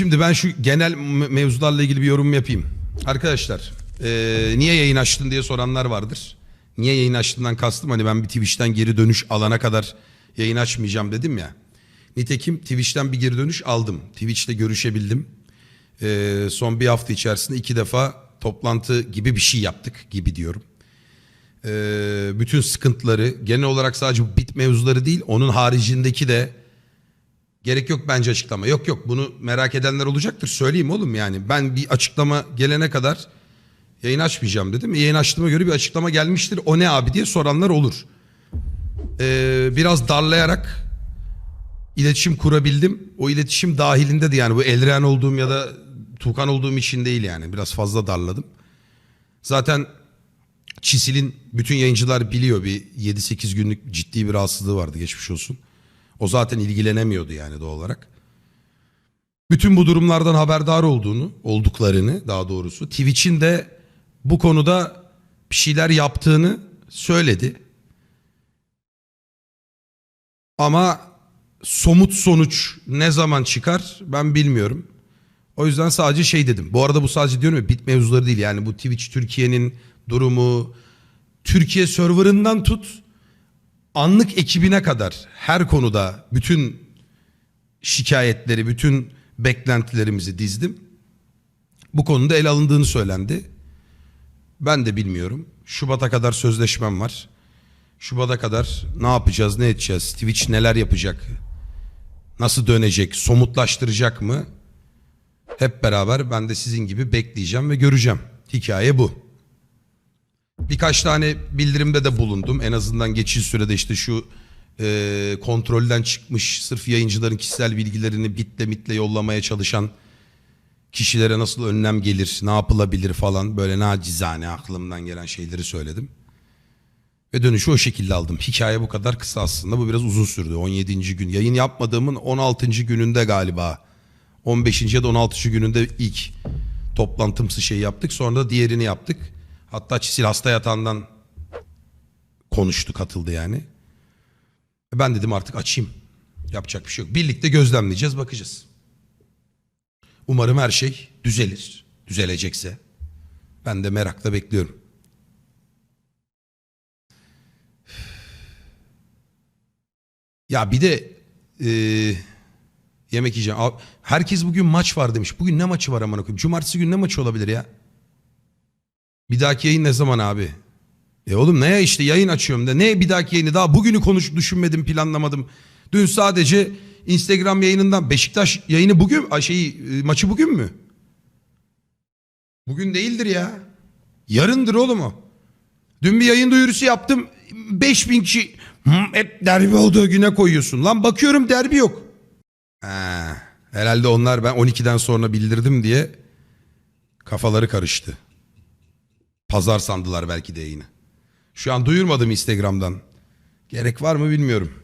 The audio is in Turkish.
Şimdi ben şu genel me- mevzularla ilgili bir yorum yapayım. Arkadaşlar eee, niye yayın açtın diye soranlar vardır. Niye yayın açtığından kastım hani ben bir Twitch'ten geri dönüş alana kadar yayın açmayacağım dedim ya. Nitekim Twitch'ten bir geri dönüş aldım. Twitch'te görüşebildim. Eee, son bir hafta içerisinde iki defa toplantı gibi bir şey yaptık gibi diyorum. Eee, bütün sıkıntıları genel olarak sadece bit mevzuları değil onun haricindeki de Gerek yok bence açıklama. Yok yok bunu merak edenler olacaktır. Söyleyeyim oğlum yani. Ben bir açıklama gelene kadar yayın açmayacağım dedim. Yayın açtığıma göre bir açıklama gelmiştir. O ne abi diye soranlar olur. Ee, biraz darlayarak iletişim kurabildim. O iletişim dahilinde de yani bu Elren olduğum ya da Tukan olduğum için değil yani. Biraz fazla darladım. Zaten Çisil'in bütün yayıncılar biliyor bir 7-8 günlük ciddi bir rahatsızlığı vardı geçmiş olsun. O zaten ilgilenemiyordu yani doğal olarak. Bütün bu durumlardan haberdar olduğunu, olduklarını daha doğrusu Twitch'in de bu konuda bir şeyler yaptığını söyledi. Ama somut sonuç ne zaman çıkar ben bilmiyorum. O yüzden sadece şey dedim. Bu arada bu sadece diyorum ya bit mevzuları değil. Yani bu Twitch Türkiye'nin durumu, Türkiye serverından tut anlık ekibine kadar her konuda bütün şikayetleri, bütün beklentilerimizi dizdim. Bu konuda ele alındığını söylendi. Ben de bilmiyorum. Şubat'a kadar sözleşmem var. Şubat'a kadar ne yapacağız, ne edeceğiz? Twitch neler yapacak? Nasıl dönecek? Somutlaştıracak mı? Hep beraber ben de sizin gibi bekleyeceğim ve göreceğim. Hikaye bu. Birkaç tane bildirimde de bulundum. En azından geçici sürede işte şu e, kontrolden çıkmış sırf yayıncıların kişisel bilgilerini bitle mitle yollamaya çalışan kişilere nasıl önlem gelir, ne yapılabilir falan böyle nacizane aklımdan gelen şeyleri söyledim. Ve dönüşü o şekilde aldım. Hikaye bu kadar kısa aslında. Bu biraz uzun sürdü. 17. gün. Yayın yapmadığımın 16. gününde galiba. 15. ya da 16. gününde ilk toplantımsı şey yaptık. Sonra da diğerini yaptık. Hatta Çisil hasta yatağından konuştu, katıldı yani. Ben dedim artık açayım. Yapacak bir şey yok. Birlikte gözlemleyeceğiz, bakacağız. Umarım her şey düzelir. Düzelecekse. Ben de merakla bekliyorum. Ya bir de eee, yemek yiyeceğim. Herkes bugün maç var demiş. Bugün ne maçı var aman koyayım? Cumartesi günü ne maçı olabilir ya? Bir dahaki yayın ne zaman abi? E oğlum ne ya işte yayın açıyorum da ne bir dahaki yayını daha bugünü konuş düşünmedim planlamadım. Dün sadece Instagram yayınından Beşiktaş yayını bugün ay şey e, maçı bugün mü? Bugün değildir ya. Yarındır oğlum o. Dün bir yayın duyurusu yaptım. 5000 kişi "Hı, hep derbi olduğu güne koyuyorsun. Lan bakıyorum derbi yok. Ha, herhalde onlar ben 12'den sonra bildirdim diye kafaları karıştı. Pazar sandılar belki de yayını. Şu an duyurmadım Instagram'dan. Gerek var mı bilmiyorum.